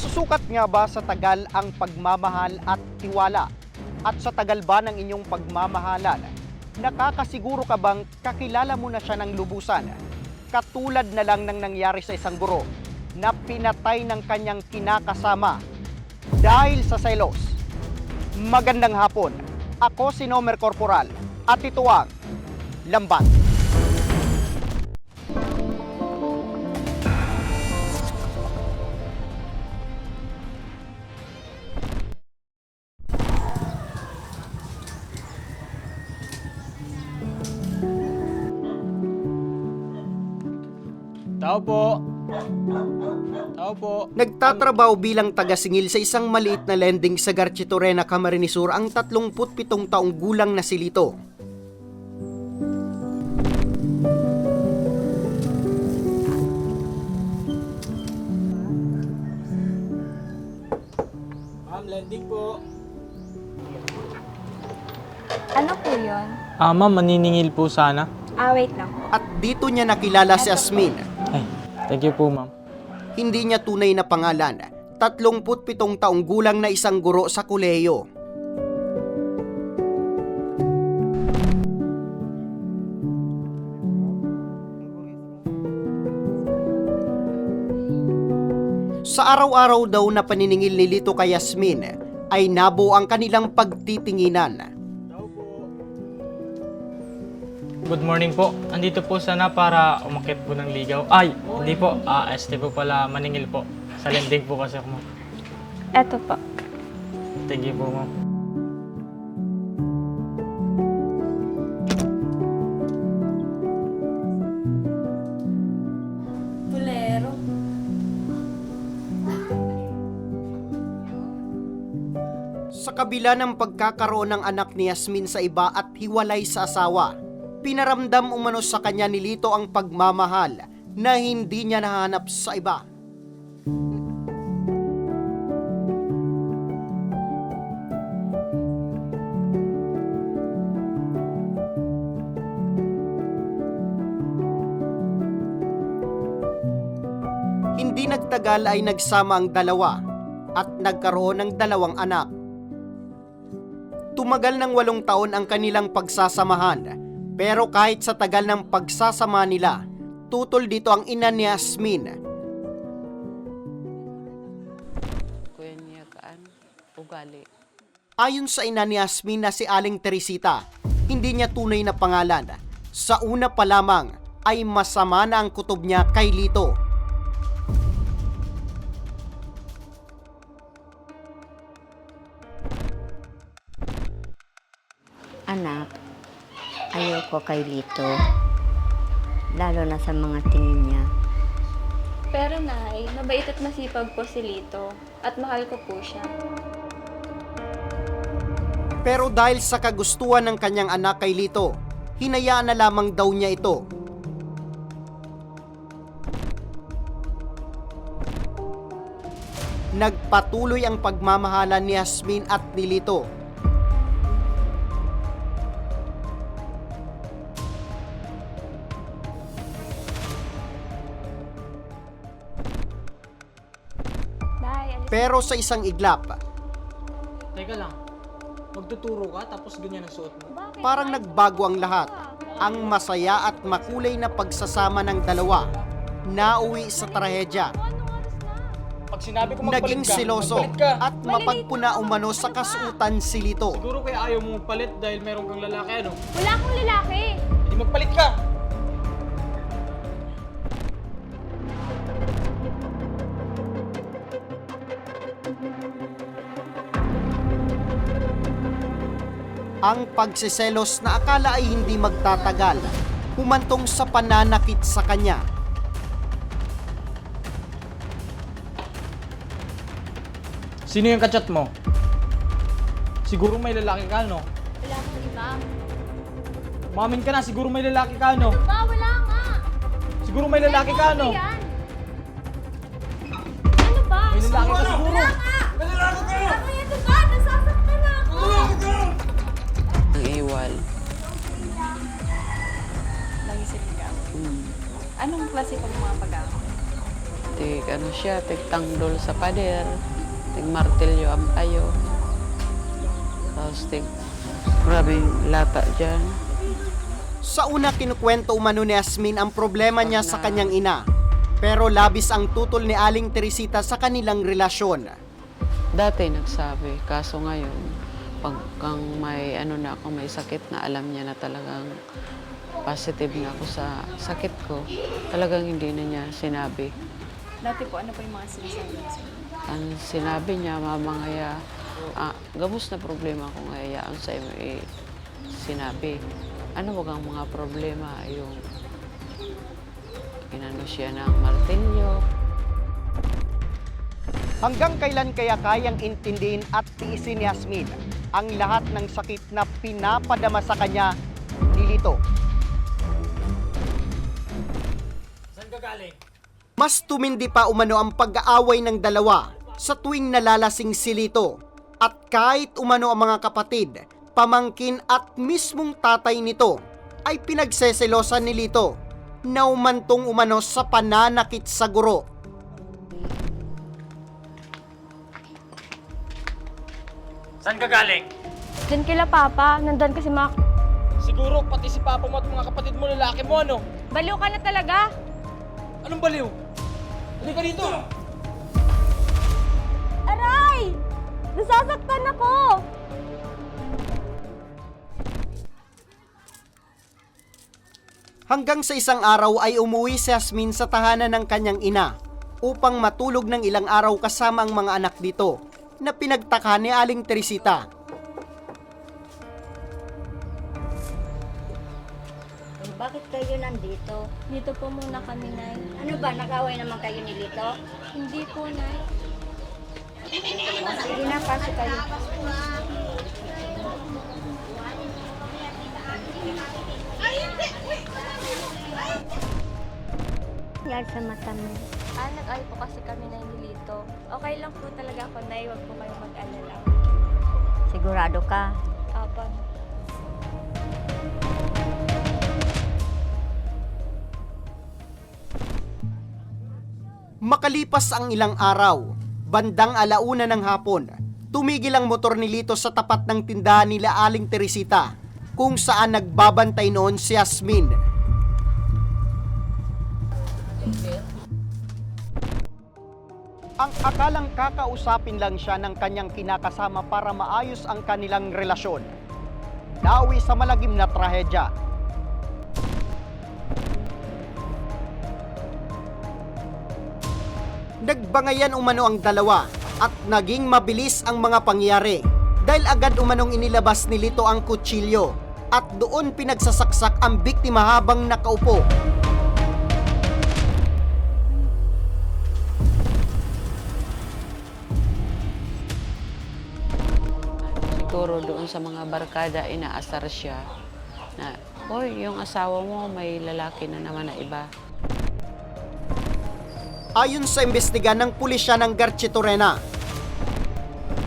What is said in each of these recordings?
Nasusukat nga ba sa tagal ang pagmamahal at tiwala? At sa tagal ba ng inyong pagmamahalan, nakakasiguro ka bang kakilala mo na siya ng lubusan? Katulad na lang ng nangyari sa isang guro na pinatay ng kanyang kinakasama dahil sa selos. Magandang hapon. Ako si Nomer Corporal at ito ang Lambat. Tao po. Tao po. Nagtatrabaho bilang taga-singil sa isang maliit na lending sa Garchitorena, Camarines Sur ang 37 taong gulang na si Lito. Ma'am, lending po. Ano po yun? Ah, ma'am, maniningil po sana. Ah, wait lang. At dito niya nakilala si Asmin. Ay, thank you po, ma'am. Hindi niya tunay na pangalan. 37 taong gulang na isang guro sa kuleyo. Sa araw-araw daw na paniningil ni Lito kay Yasmin, ay nabuo ang kanilang pagtitinginan. Good morning po. Andito po sana para umakit po ng ligaw. Ay, hindi po. Ah, este po pala maningil po. Sa lending po kasi ako. Eto po. Thank you po, ma'am. Bulero. Sa kabila ng pagkakaroon ng anak ni Yasmin sa iba at hiwalay sa asawa, pinaramdam umano sa kanya ni Lito ang pagmamahal na hindi niya nahanap sa iba. Hindi nagtagal ay nagsama ang dalawa at nagkaroon ng dalawang anak. Tumagal ng walong taon ang kanilang pagsasamahan, pero kahit sa tagal ng pagsasama nila, tutol dito ang ina ni Asmin. kuya niya kaan ugali. Ayon sa ina ni Asmin na si Aling Teresita, hindi niya tunay na pangalan. Sa una pa lamang ay masama na ang kutob niya kay Lito. Anak, ayoko kay Lito. Lalo na sa mga tingin niya. Pero nay, mabait at masipag po si Lito. At mahal ko po siya. Pero dahil sa kagustuhan ng kanyang anak kay Lito, hinayaan na lamang daw niya ito. Nagpatuloy ang pagmamahalan ni Yasmin at ni Lito. Pero sa isang iglap, Teka lang. Magtuturo ka tapos ganyan ang suot mo. Parang nagbago ang lahat. Ang masaya at makulay na pagsasama ng dalawa, nauwi sa trahedya. Pag sinabi ko magpalit Naging ka, siloso magpalit ka. at mapagpuna umano sa kasuutan si Lito. Siguro kaya ayaw mo magpalit dahil meron kang lalaki, ano? Wala akong lalaki. Hindi magpalit ka! Ang pagsiselos na akala ay hindi magtatagal, humantong sa pananakit sa kanya. Sino yung kachat mo? Siguro may lalaki ka, no? Wala akong iba. Umamin ka na, siguro may lalaki ka, no? Ba, wala nga. Siguro may lalaki ka, no? Ano yan? Ano ba? May lalaki ka siguro. Wala nga. Ano yan, diba? Nasasaktan na ako. Ang iwal. Lagi sila Anong klase pang mga pag-aaway? tig ano siya, tig tanggol sa pader, tig martilyo ang payo. Tapos tig maraming lata dyan. Sa una kinukwento umano ni Asmin ang problema niya sa kanyang ina. Pero labis ang tutol ni Aling Teresita sa kanilang relasyon. Dati nagsabi, kaso ngayon, pag kang may ano na ako, may sakit na alam niya na talagang positive na ako sa sakit ko, talagang hindi na niya sinabi. Dati po, ano po yung mga sinasabi niya sa? Ang sinabi niya, mamangaya, ah, gabos na problema ko ngaya ang sa iyo eh, sinabi. Ano wag ang mga problema, yung inano siya ng martilyo, Hanggang kailan kaya kayang intindihin at tiisin ni Asmin ang lahat ng sakit na pinapadama sa kanya ni Lito? Saan ka galing? Mas tumindi pa umano ang pag-aaway ng dalawa sa tuwing nalalasing si Lito. At kahit umano ang mga kapatid, pamangkin at mismong tatay nito ay pinagseselosan ni Lito na umantong umano sa pananakit sa guro. Saan ka galing? Diyan kila Papa, nandun kasi mga... Siguro pati si Papa mo at mga kapatid mo lalaki mo ano? Baliw ka na talaga! Anong baliw? Hindi ka dito! Aray! Nasasaktan ako! Hanggang sa isang araw ay umuwi si Asmin sa tahanan ng kanyang ina upang matulog ng ilang araw kasama ang mga anak dito na pinagtaka ni Aling Teresita. Bakit kayo nandito? Dito po muna kami, Nay. Ano ba, nakaway naman kayo ni Lito? Hindi po, Nay. Sige na, pasok kayo. Yan sa mata mo. Ah, nag-ay po kasi kami na nilito. Okay lang po talaga ako, Nay. Huwag po kayong mag-alala. Sigurado ka? Apo. Makalipas ang ilang araw, bandang alauna ng hapon, tumigil ang motor ni Lito sa tapat ng tindahan nila Aling Teresita kung saan nagbabantay noon si Yasmin. Ang akalang kakausapin lang siya ng kanyang kinakasama para maayos ang kanilang relasyon. Nawi sa malagim na trahedya Nagbangayan umano ang dalawa at naging mabilis ang mga pangyari dahil agad umanong inilabas ni Lito ang kutsilyo at doon pinagsasaksak ang biktima habang nakaupo. Siguro doon sa mga barkada inaasar siya na, Hoy, yung asawa mo may lalaki na naman na iba. Ayon sa imbestiga ng pulisya ng Garchitorena,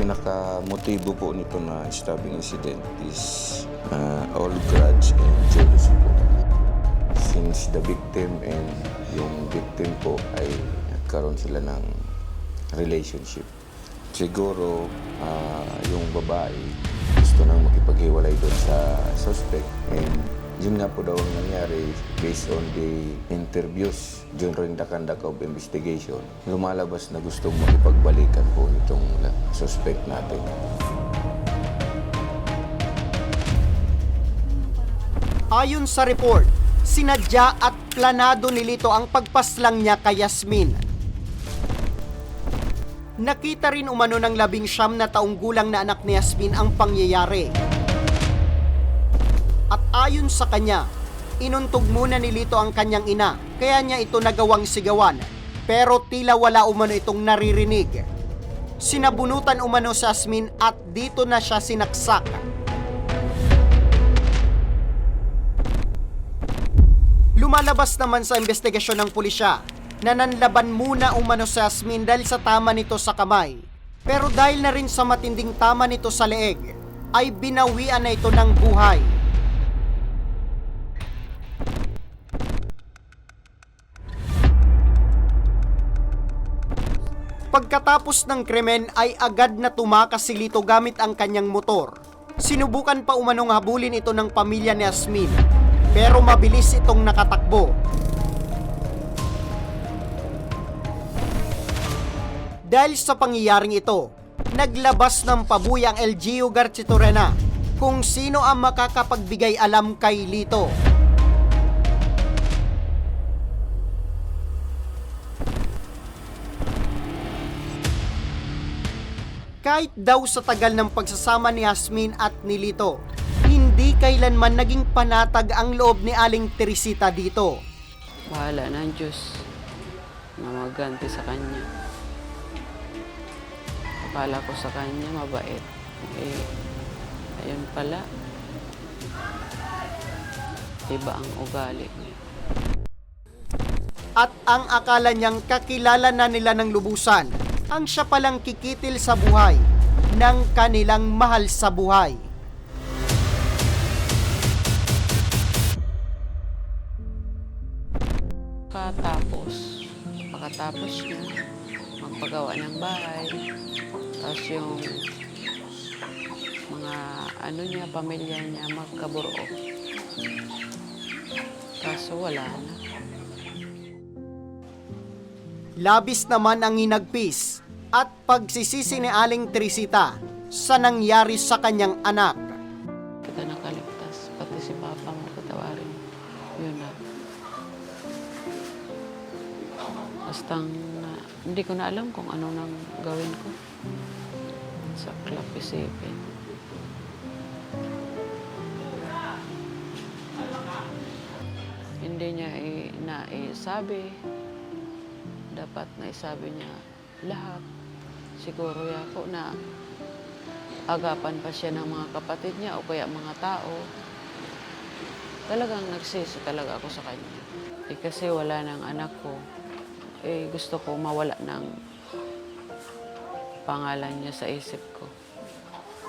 pinaka-motibo po nito na stabbing incident is uh, all grudge and jealousy po. Since the victim and yung victim po ay nagkaroon sila ng relationship. Siguro ah, yung babae gusto nang makipaghiwalay doon sa suspect and yun nga po daw ang nangyari based on the interviews during the conduct of investigation. Lumalabas na gustong makipagbalikan po nitong uh, suspect natin. ayon sa report, sinadya at planado ni Lito ang pagpaslang niya kay Yasmin. Nakita rin umano ng labing siyam na taong gulang na anak ni Yasmin ang pangyayari. At ayon sa kanya, inuntog muna ni Lito ang kanyang ina, kaya niya ito nagawang sigawan. Pero tila wala umano itong naririnig. Sinabunutan umano si Yasmin at dito na siya sinaksak. Lumalabas naman sa investigasyon ng pulisya na nanlaban muna umano si Yasmin dahil sa tama nito sa kamay. Pero dahil na rin sa matinding tama nito sa leeg, ay binawian na ito ng buhay. Pagkatapos ng krimen ay agad na tumakas si Lito gamit ang kanyang motor. Sinubukan pa umanong habulin ito ng pamilya ni Asmin, pero mabilis itong nakatakbo. Dahil sa pangyayaring ito, naglabas ng pabuya ang LGU Garchitorena kung sino ang makakapagbigay alam kay Lito. Kahit daw sa tagal ng pagsasama ni Yasmin at ni Lito, hindi kailanman naging panatag ang loob ni Aling Teresita dito. Bahala ang Diyos na magganti sa kanya. Akala ko sa kanya mabait. Eh, ayun pala. Iba ang ugali niya. At ang akala niyang kakilala na nila ng lubusan, ang siya palang kikitil sa buhay ng kanilang mahal sa buhay. Katapos, pagkatapos niya, magpagawa ng bahay. Tapos yung mga ano niya, pamilya niya, magkaburo. Kaso wala na. Labis naman ang hinagpis at pagsisisi ni Aling Teresita sa nangyari sa kanyang anak. Kita nakaligtas, pati si Papa mo patawarin. Yun na. Basta na, hindi ko na alam kung ano nang gawin ko. Sa club isipin. Hindi niya naisabi. Dapat naisabi niya lahat. Siguro yako na agapan pa siya ng mga kapatid niya o kaya mga tao. Talagang nagsisi talaga ako sa kanya. Eh, kasi wala ng anak ko. Eh, gusto ko mawala ng pangalan niya sa isip ko.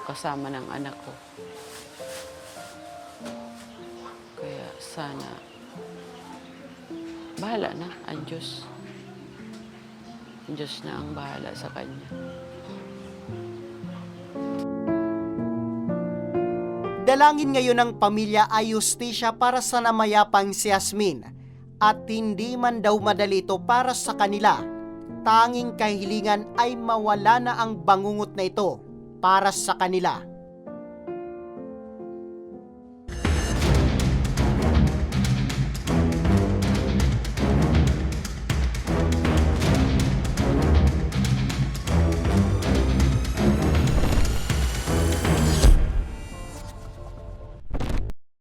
Kasama ng anak ko. Kaya sana, bahala na ang Diyos. Ang Diyos na ang bahala sa kanya. Dalangin ngayon ng pamilya ay justisya para sa namayapang si Yasmin at hindi man daw madali ito para sa kanila. Tanging kahilingan ay mawala na ang bangungot na ito para sa kanila.